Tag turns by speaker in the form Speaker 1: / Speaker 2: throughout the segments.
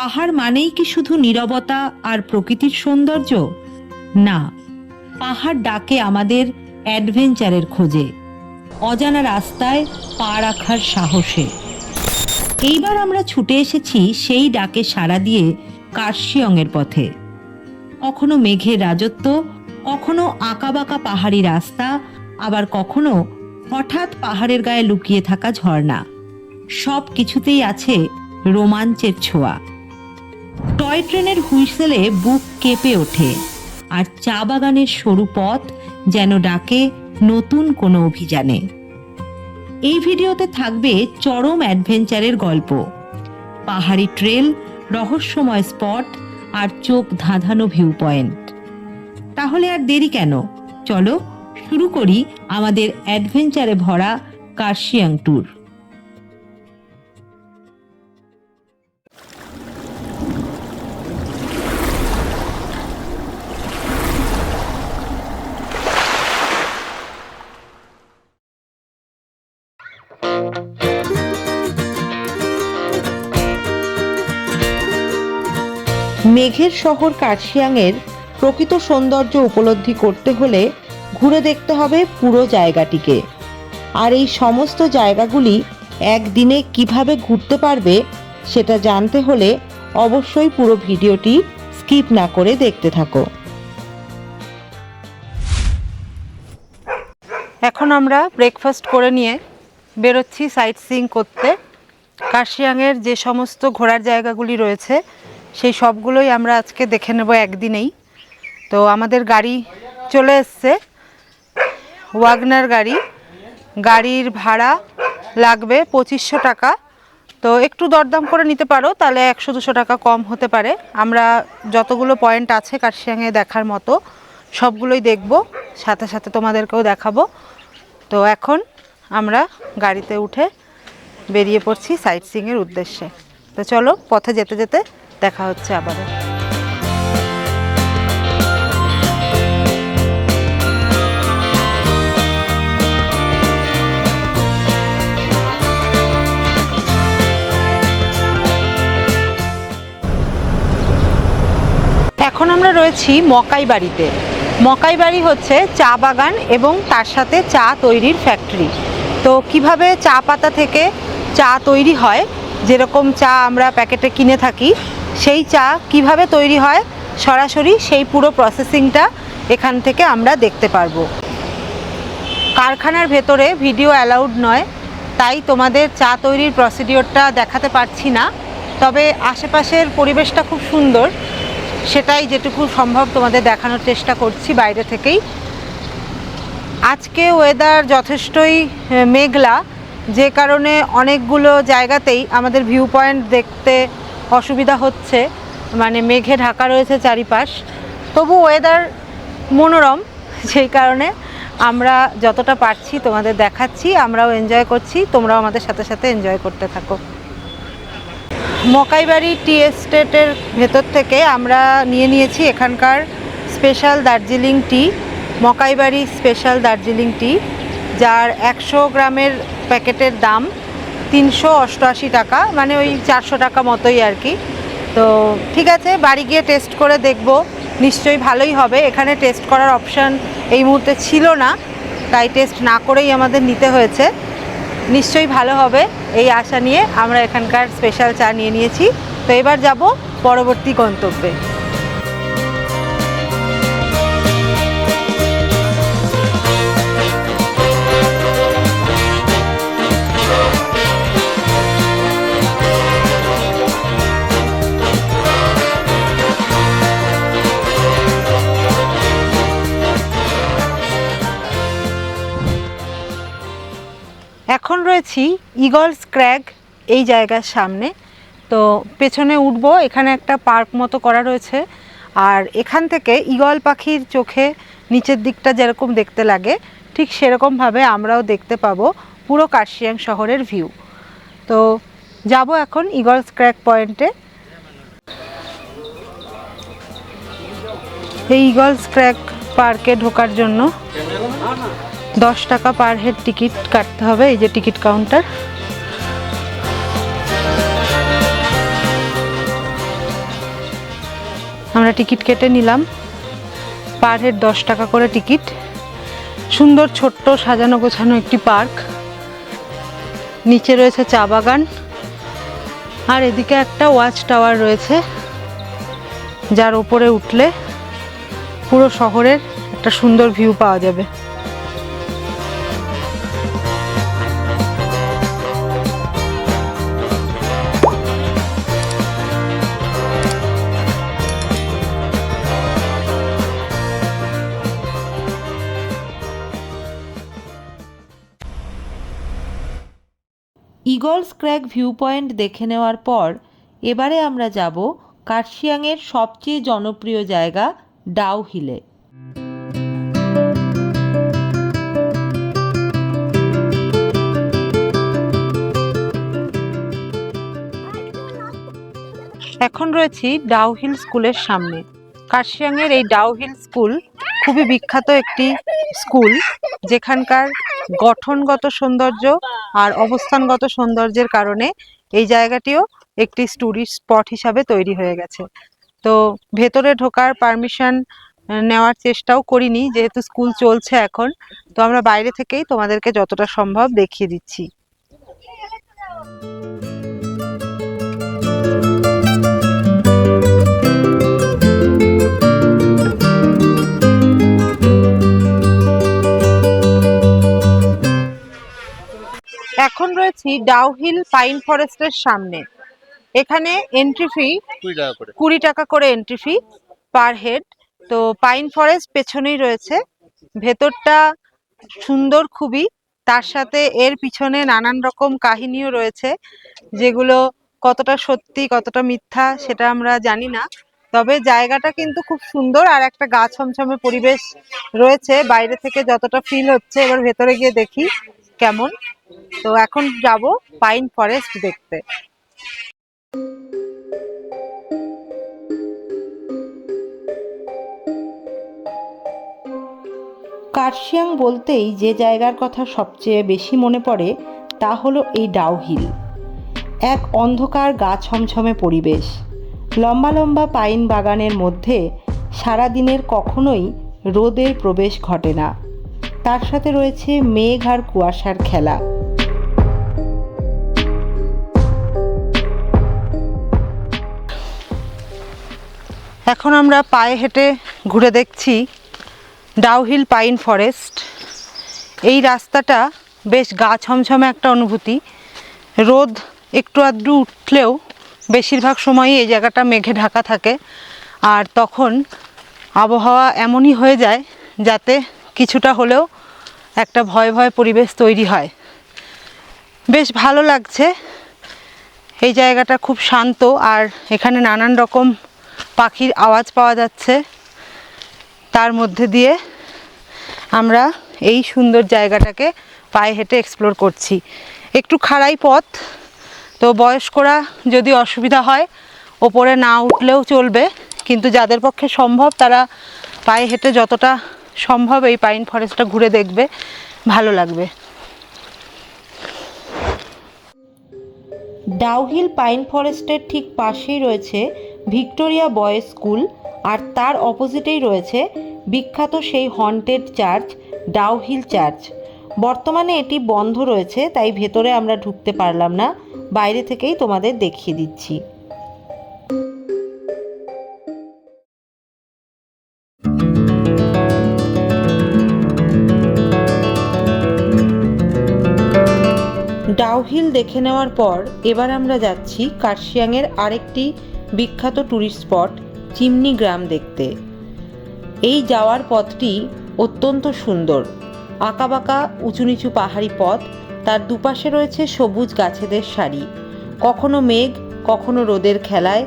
Speaker 1: পাহাড় মানেই কি শুধু নীরবতা আর প্রকৃতির সৌন্দর্য? না, পাহাড় ডাকে আমাদের অ্যাডভেঞ্চারের খোঁজে, অজানা রাস্তায় পা রাখার সাহসে। এইবার আমরা ছুটে এসেছি সেই ডাকে সাড়া দিয়ে কার্শিয়ংয়ের পথে। কখনো মেঘের রাজত্ব, কখনো আঁকাবাঁকা পাহাড়ি রাস্তা, আবার কখনো হঠাৎ পাহাড়ের গায়ে লুকিয়ে থাকা ঝর্ণা। সব কিছুতেই আছে রোমাঞ্চের ছোঁয়া। টয় ট্রেনের হুইসেলে বুক কেঁপে ওঠে, আর চা বাগানের সরু পথ যেন ডাকে নতুন কোনো অভিযানে। এই ভিডিওতে থাকবে চরম অ্যাডভেঞ্চারের গল্প, পাহাড়ি ট্রেল, রহস্যময় স্পট, আর চোখ ধাঁধানো ভিউ পয়েন্ট তাহলে আর দেরি কেন? চলো শুরু করি আমাদের অ্যাডভেঞ্চারে ভরা কার্শিয়াং ট্যুর। মেঘের শহর কার্শিয়াংয়ের প্রকৃত সৌন্দর্য উপলব্ধি করতে হলে ঘুরে দেখতে হবে পুরো জায়গাটিকে। আর এই সমস্ত জায়গাগুলি একদিনে কীভাবে ঘুরতে পারবে সেটা জানতে হলে অবশ্যই পুরো ভিডিওটি স্কিপ না করে দেখতে থাকো। এখন আমরা ব্রেকফাস্ট করে নিয়ে বেরোচ্ছি সাইট সিং করতে। কার্শিয়াংয়ের যে সমস্ত ঘোরার জায়গাগুলি রয়েছে সেই সবগুলোই আমরা আজকে দেখে নেব একদিনেই। তো আমাদের গাড়ি চলে এসছে। ওয়াগনার গাড়ি। গাড়ির ভাড়া লাগবে পঁচিশশো টাকা। তো একটু দরদাম করে নিতে পারো, তাহলে একশো দুশো টাকা কম হতে পারে। আমরা যতগুলো পয়েন্ট আছে কার্শিয়াংয়ে দেখার মতো, সবগুলোই দেখব। সাথে সাথে তোমাদেরকেও দেখাবো। তো এখন আমরা গাড়িতে উঠে বেরিয়ে পড়ছি সাইট সিংয়ের উদ্দেশ্যে। তো চলো, পথে যেতে যেতে দেখা হচ্ছে আবারও। এখন আমরা রয়েছি মকাই বাড়িতে। মকাই বাড়ি হচ্ছে চা বাগান এবং তার সাথে চা তৈরির ফ্যাক্টরি তো কীভাবে চা পাতা থেকে চা তৈরি হয়? যেরকম চা আমরা প্যাকেটে কিনে থাকি সেই চা কীভাবে তৈরি হয় সরাসরি সেই পুরো প্রসেসিংটা এখান থেকে আমরা দেখতে পারব। কারখানার ভেতরে ভিডিও অ্যালাউড নয়, তাই তোমাদের চা তৈরির প্রসিডিওরটা দেখাতে পারছি না। তবে আশেপাশের পরিবেশটা খুব সুন্দর, সেটাই যেটুকু সম্ভব তোমাদের দেখানোর চেষ্টা করছি বাইরে থেকেই। আজকে ওয়েদার যথেষ্টই মেঘলা, যে কারণে অনেকগুলো জায়গাতেই আমাদের ভিউ পয়েন্ট দেখতে অসুবিধা হচ্ছে মানে মেঘে ঢাকা রয়েছে চারিপাশ। তবু ওয়েদার মনোরম, সেই কারণে আমরা যতটা পারছি তোমাদের দেখাচ্ছি, আমরাও এনজয় করছি, তোমরাও আমাদের সাথে সাথে এনজয় করতে থাকো। মকাইবাড়ি টি এস্টেটের ভেতর থেকে আমরা নিয়ে নিয়েছি এখানকার special Darjeeling tea, Makaibari special Darjeeling tea, যার একশো গ্রামের প্যাকেটের দাম তিনশো অষ্টআশি টাকা মানে ওই চারশো টাকা মতোই আর কি। তো ঠিক আছে, বাড়ি গিয়ে টেস্ট করে দেখব, নিশ্চয়ই ভালোই হবে। এখানে টেস্ট করার অপশান এই মুহূর্তে ছিল না, তাই টেস্ট না করেই আমাদের নিতে হয়েছে। নিশ্চয়ই ভালো হবে এই আশা নিয়ে আমরা এখানকার স্পেশাল চা নিয়ে নিয়েছি। তো এবার যাব পরবর্তী গন্তব্যে। এখন রয়েছি ইগলস ক্র্যাগ এই জায়গার সামনে। তো পেছনে উঠবো, এখানে একটা পার্ক মতো করা রয়েছে। আর এখান থেকে ইগল পাখির চোখে নিচের দিকটা যেরকম দেখতে লাগে, ঠিক সেরকমভাবে আমরাও দেখতে পাবো পুরো কার্শিয়াং শহরের ভিউ তো যাব এখন ইগলস ক্র্যাক পয়েন্টে এই ইগলস ক্র্যাক পার্কে ঢোকার জন্য। দশ টাকা পার হেড টিকিট কাটতে হবে, এই যে টিকিট কাউন্টার। আমরা টিকিট কেটে নিলাম। পার হেড দশ টাকা করে টিকিট। সুন্দর ছোট্ট সাজানো গোছানো একটি পার্ক। নিচে রয়েছে চা বাগান। আর এদিকে একটা ওয়াচ টাওয়ার রয়েছে, যার উপরে উঠলে পুরো শহরের একটা সুন্দর ভিউ পাওয়া যাবে।
Speaker 2: ইগলস ক্র্যাক ভিউ পয়েন্ট দেখে নেওয়ার পর, এবারে আমরা যাব কার্শিয়াংয়ের সবচেয়ে জনপ্রিয় জায়গা ডাউ হিলে।
Speaker 1: এখন রয়েছি ডাউহিল স্কুলের সামনে। কার্শিয়াংয়ের এই ডাউহিল স্কুল খুবই বিখ্যাত একটি স্কুল, যেখানকার গঠনগত সৌন্দর্য আর অবস্থানগত সৌন্দর্যের কারণে এই জায়গাটিও একটি টুরিস্ট স্পট হিসাবে তৈরি হয়ে গেছে। তো ভেতরে ঢোকার পারমিশন নেওয়ার চেষ্টাও করিনি, যেহেতু স্কুল চলছে এখন, তো আমরা বাইরে থেকেই তোমাদেরকে যতটা সম্ভব দেখিয়ে দিচ্ছি। রয়েছি ডাউহিল পাইন ফরেস্টের সামনে। এখানে এন্ট্রি ফি
Speaker 3: কুড়ি টাকা করে।
Speaker 1: এন্ট্রি ফি পার হেড তো পাইন ফরেস্ট পেছনেই রয়েছে। ভেতরটা সুন্দর খুবই। তার সাথে এর পিছনে নানান রকম কাহিনীও রয়েছে যেগুলো কতটা সত্যি কতটা মিথ্যা সেটা আমরা জানি না। তবে জায়গাটা কিন্তু খুব সুন্দর আর একটা গা ছমছমে পরিবেশ রয়েছে। বাইরে থেকে যতটা ফিল হচ্ছে এবার ভেতরে গিয়ে দেখি। কেমন? তো এখন যাব পাইন ফরেস্ট দেখতে।
Speaker 2: কার্শিয়াং বলতেই যে জায়গার কথা সবচেয়ে বেশি মনে পড়ে তা হলো এই ডাউহিল এক অন্ধকার গা ছমছমে পরিবেশ। লম্বা লম্বা পাইন বাগানের মধ্যে সারাদিনের কখনোই রোদের প্রবেশ ঘটে না। তার সাথে রয়েছে মেঘ আর কুয়াশার খেলা।
Speaker 1: এখন আমরা পায়ে হেঁটে ঘুরে দেখছি ডাউহিল পাইন ফরেস্ট। এই রাস্তাটা বেশ গা ছমছমে একটা অনুভূতি। রোদ একটু আধটু উঠলেও বেশিরভাগ সময়ই এই জায়গাটা মেঘে ঢাকা থাকে। আর তখন আবহাওয়া এমনই হয়ে যায় যাতে কিছুটা হলেও একটা ভয় ভয় পরিবেশ তৈরি হয়। বেশ ভালো লাগছে। এই জায়গাটা খুব শান্ত আর এখানে নানান রকম পাখির আওয়াজ পাওয়া যাচ্ছে। তার মধ্যে দিয়ে আমরা এই সুন্দর জায়গাটাকে পায়ে হেঁটে এক্সপ্লোর করছি। একটু খাড়াই পথ, তো বয়স্করা যদি অসুবিধা হয়, ওপরে না উঠলেও চলবে। কিন্তু যাদের পক্ষে সম্ভব, তারা পায়ে হেঁটে যতটা সম্ভব এই পাইন ফরেস্টটা ঘুরে দেখবে, ভালো লাগবে।
Speaker 2: ডাউহিল পাইন ফরেস্টের ঠিক পাশেই রয়েছে ভিক্টোরিয়া বয়েজ স্কুল, আর তার অপোজিটেই রয়েছে বিখ্যাত সেই হন্টেড চার্চ, ডাউহিল চার্চ। বর্তমানে এটি বন্ধ রয়েছে, তাই ভেতরে আমরা ঢুকতে পারলাম না, বাইরে থেকেই তোমাদের দেখিয়ে দিচ্ছি। ডাউহিল দেখে নেওয়ার পর এবার আমরা যাচ্ছি কার্শিয়াংয়ের আরেকটি বিখ্যাত ট্যুরিস্ট স্পট চিমনি গ্রাম দেখতে। এই যাওয়ার পথটি অত্যন্ত সুন্দর। আঁকাবাঁকা উঁচু নিচু পাহাড়ি পথ, তার দুপাশে রয়েছে সবুজ গাছেদের সারি। কখনো মেঘ, কখনো রোদের খেলায়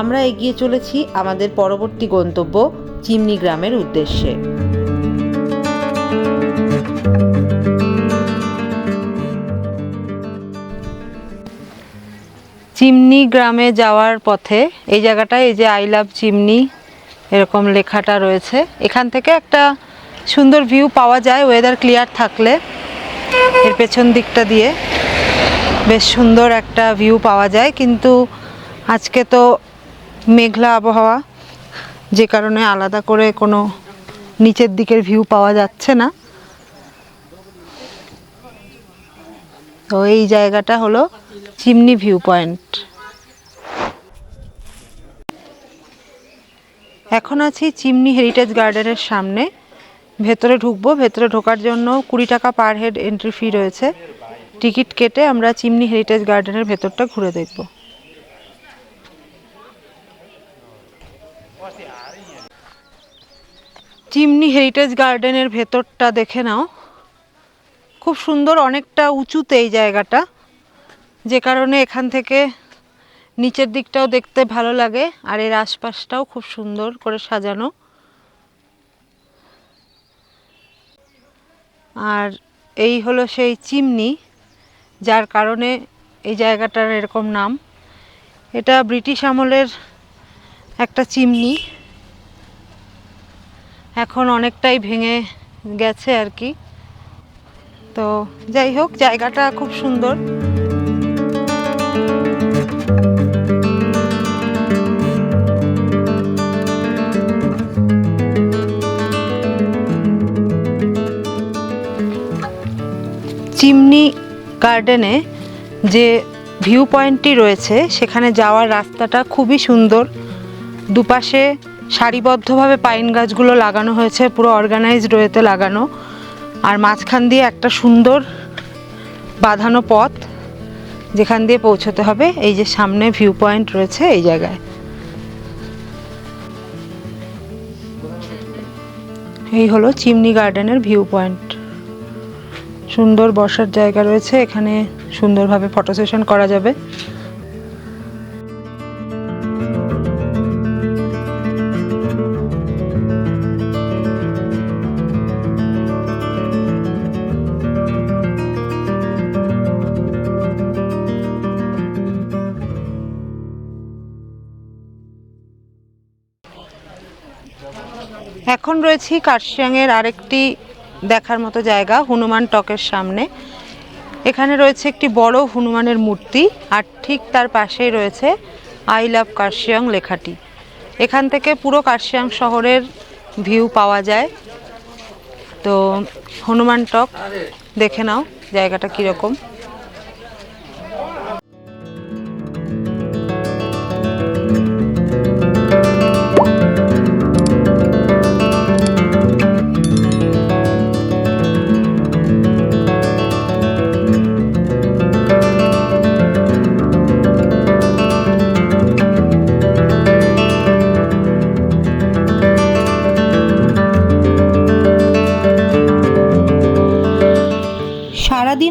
Speaker 2: আমরা এগিয়ে চলেছি আমাদের পরবর্তী গন্তব্য চিমনি গ্রামের উদ্দেশ্যে।
Speaker 1: চিমনি গ্রামে যাওয়ার পথে, এই জায়গাটায় এই যে আই লাভ চিমনি, এরকম লেখাটা রয়েছে। এখান থেকে একটা সুন্দর ভিউ পাওয়া যায় ওয়েদার ক্লিয়ার থাকলে। এর পেছন দিকটা দিয়ে বেশ সুন্দর একটা ভিউ পাওয়া যায়, কিন্তু আজকে তো মেঘলা আবহাওয়া, যে কারণে আলাদা করে কোনো নিচের দিকের ভিউ পাওয়া যাচ্ছে না। তো এই জায়গাটা হলো চিমনি ভিউ পয়েন্ট এখন আছি চিমনি হেরিটেজ গার্ডেনের সামনে। ভেতরে ঢুকবো, ভেতরে ঢোকার জন্য কুড়ি টাকা পার হেড এন্ট্রি ফি রয়েছে। টিকিট কেটে আমরা চিমনি হেরিটেজ গার্ডেনের ভেতরটা ঘুরে দেখব। চিমনি হেরিটেজ গার্ডেনের ভেতরটা দেখে নাও। খুব সুন্দর অনেকটা উঁচুতে এই জায়গাটা। যে কারণে এখান থেকে নিচের দিকটাও দেখতে ভালো লাগে, আর এর আশপাশটাও খুব সুন্দর করে সাজানো। আর এই হলো সেই চিমনি, যার কারণে এই জায়গাটার এরকম নাম। এটা ব্রিটিশ আমলের একটা চিমনি। এখন অনেকটাই ভেঙে গেছে আর কি। তো যাই হোক, জায়গাটা খুব সুন্দর। চিমনি গার্ডেনে যে ভিউ পয়েন্টটি রয়েছে, সেখানে যাওয়ার রাস্তাটা খুবই সুন্দর। দুপাশে সারিবদ্ধভাবে পাইন গাছগুলো লাগানো হয়েছে, পুরো অর্গানাইজড রয়েতে লাগানো। আর মাঝখান দিয়ে একটা সুন্দর বাঁধানো পথ, যেখান দিয়ে পৌঁছতে হবে। এই যে সামনে ভিউ পয়েন্ট রয়েছে এই জায়গায়। এই হলো চিমনি গার্ডেনের ভিউ পয়েন্ট সুন্দর বসার জায়গা রয়েছে, এখানে সুন্দরভাবে ফটো সেশন করা যাবে। এখন রয়েছি কার্শিয়াংয়ের আরেকটি দেখার মতো জায়গা, হনুমান টকের সামনে। এখানে রয়েছে একটি বড় হনুমানের মূর্তি আর ঠিক তার পাশেই রয়েছে আই লাভ কার্শিয়াং লেখাটি। এখান থেকে পুরো কার্শিয়াং শহরের ভিউ পাওয়া যায়। তো হনুমান টক, দেখে নাও জায়গাটা কীরকম।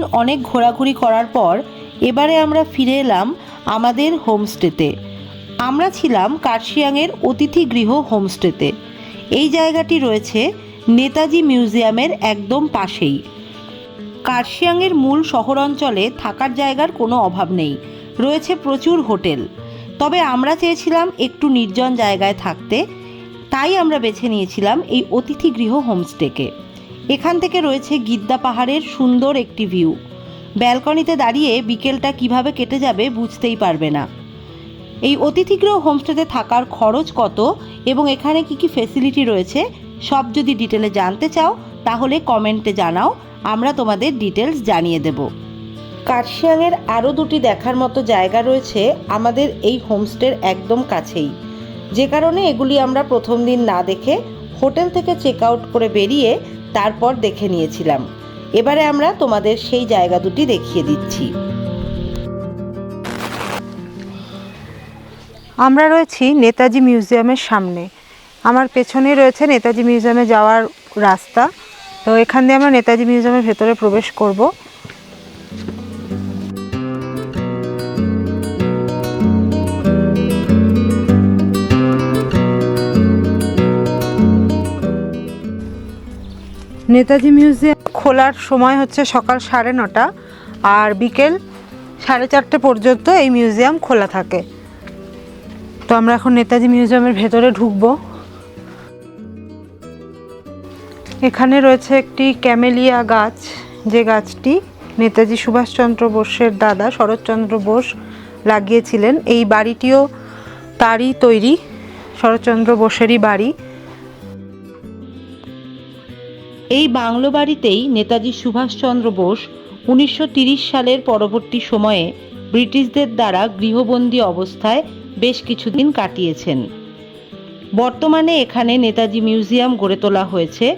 Speaker 2: সারাদিন অনেক ঘোরাঘুরি করার পর এবারে আমরা ফিরে এলাম আমাদের হোমস্টেতে। আমরা ছিলাম কার্শিয়াংয়ের অতিথি গৃহ হোমস্টেতে। এই জায়গাটি রয়েছে নেতাজি মিউজিয়ামের একদম পাশেই। কার্শিয়াংয়ের মূল শহর অঞ্চলে থাকার জায়গার কোনো অভাব নেই। রয়েছে প্রচুর হোটেল। তবে আমরা চেয়েছিলাম একটু নির্জন জায়গায় থাকতে। তাই আমরা বেছে নিয়েছিলাম এই অতিথি গৃহ হোমস্টেকে। এখান থেকে রয়েছে গিদ্দা পাহাড়ের সুন্দর একটি ভিউ। ব্যালকনিতে দাঁড়িয়ে বিকেলটা কীভাবে কেটে যাবে বুঝতেই পারবে না। এই অতিথিগৃহ হোমস্টেতে থাকার খরচ কত এবং এখানে কি কি ফেসিলিটি রয়েছে, সব যদি ডিটেলে জানতে চাও, তাহলে কমেন্টে জানাও, আমরা তোমাদের ডিটেলস জানিয়ে দেব। কার্শিয়াংয়ের আরও দুটি দেখার মতো জায়গা রয়েছে আমাদের এই হোমস্টের একদম কাছেই। যে কারণে এগুলি আমরা প্রথম দিন না দেখে হোটেল থেকে চেক আউট করে বেরিয়ে তারপর দেখে নিয়েছিলাম। এবারে আমরা তোমাদের সেই জায়গা দুটি দেখিয়ে দিচ্ছি।
Speaker 1: আমরা রয়েছি নেতাজি মিউজিয়ামের সামনে। আমার পেছনে রয়েছে নেতাজি মিউজিয়ামে যাওয়ার রাস্তা। তো এখান দিয়ে আমরা নেতাজি মিউজিয়ামের ভেতরে প্রবেশ করব। নেতাজি মিউজিয়াম খোলার সময় হচ্ছে সকাল সাড়ে নটা আর বিকেল সাড়ে চারটে পর্যন্ত এই মিউজিয়াম খোলা থাকে। তো আমরা এখন নেতাজি মিউজিয়ামের ভেতরে ঢুকবো। এখানে রয়েছে একটি ক্যামেলিয়া গাছ, যে গাছটি নেতাজি সুভাষচন্দ্র বোসের দাদা শরৎচন্দ্র বোস লাগিয়েছিলেন। এই বাড়িটিও তারই তৈরি, শরৎচন্দ্র বোসেরই বাড়ি।
Speaker 2: এই বাংলো বাড়িতেই নেতাজি সুভাষচন্দ্র বোস উনিশশো সালের পরবর্তী সময়ে ব্রিটিশদের দ্বারা গৃহবন্দী অবস্থায় বেশ কিছুদিন কাটিয়েছেন। বর্তমানে এখানে নেতাজি মিউজিয়াম গড়ে তোলা হয়েছে।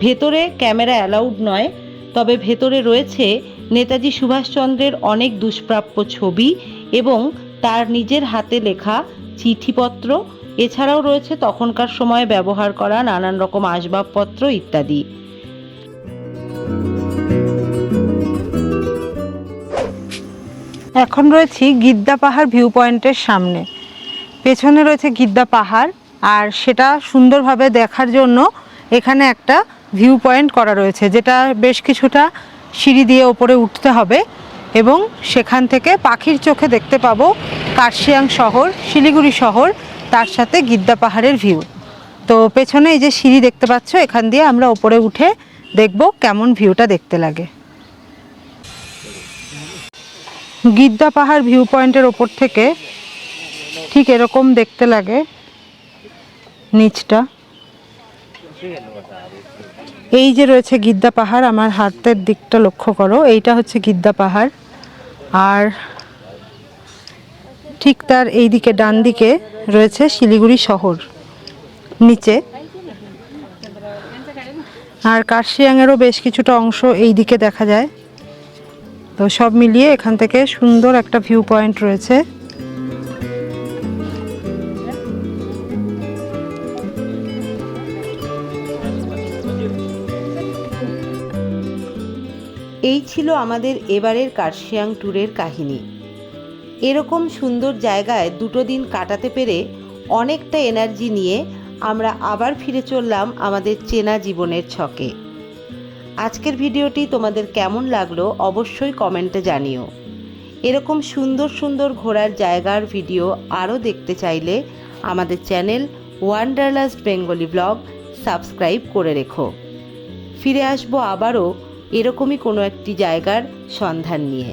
Speaker 2: ভেতরে ক্যামেরা অ্যালাউড নয়, তবে ভেতরে রয়েছে নেতাজি সুভাষচন্দ্রের অনেক দুষ্প্রাপ্য ছবি এবং তার নিজের হাতে লেখা চিঠিপত্র। এছাড়াও রয়েছে তখনকার সময়ে ব্যবহার করা নানান রকম আসবাবপত্র ইত্যাদি।
Speaker 1: এখন রয়েছি গিদ্দা পাহাড় ভিউ পয়েন্টের সামনে। পেছনে রয়েছে গিদ্দা পাহাড়, আর সেটা সুন্দরভাবে দেখার জন্য এখানে একটা ভিউ পয়েন্ট করা রয়েছে, যেটা বেশ কিছুটা সিঁড়ি দিয়ে ওপরে উঠতে হবে এবং সেখান থেকে পাখির চোখে দেখতে পাবো কার্শিয়াং শহর, শিলিগুড়ি শহর, তার সাথে গিদ্দা পাহাড়ের ভিউ তো পেছনে এই যে সিঁড়ি দেখতে পাচ্ছ, এখান দিয়ে আমরা ওপরে উঠে দেখব কেমন ভিউটা দেখতে লাগে। গিদ্দা পাহাড় ভিউ পয়েন্টের ওপর থেকে ঠিক এরকম দেখতে লাগে নিচটা। এই যে রয়েছে গিদ্দা পাহাড়, আমার হাতের দিকটা লক্ষ্য করো, এইটা হচ্ছে গিদ্দা পাহাড়। আর ঠিক তার এই দিকে ডান দিকে রয়েছে শিলিগুড়ি শহর, নিচে। আর কার্শিয়াংয়েরও বেশ কিছুটা অংশ এই দিকে দেখা যায়। তো সব মিলিয়ে এখান থেকে সুন্দর একটা ভিউ পয়েন্ট রয়েছে।
Speaker 2: এই ছিল আমাদের এবারের কার্শিয়াং ট্যুরের কাহিনী। এরকম সুন্দর জায়গায় দুটো দিন কাটাতে পেরে অনেকটা এনার্জি নিয়ে আমরা আবার ফিরে চললাম আমাদের চেনা জীবনের ছকে। আজকের ভিডিওটি তোমাদের কেমন লাগল অবশ্যই কমেন্টে জানিও। এরকম সুন্দর সুন্দর ঘোরার জায়গার ভিডিও আরও দেখতে চাইলে আমাদের channel wanderlust Bengali blog subscribe করে রেখো। ফিরে আসব আবারও এরকমই কোনো একটি জায়গার সন্ধান নিয়ে।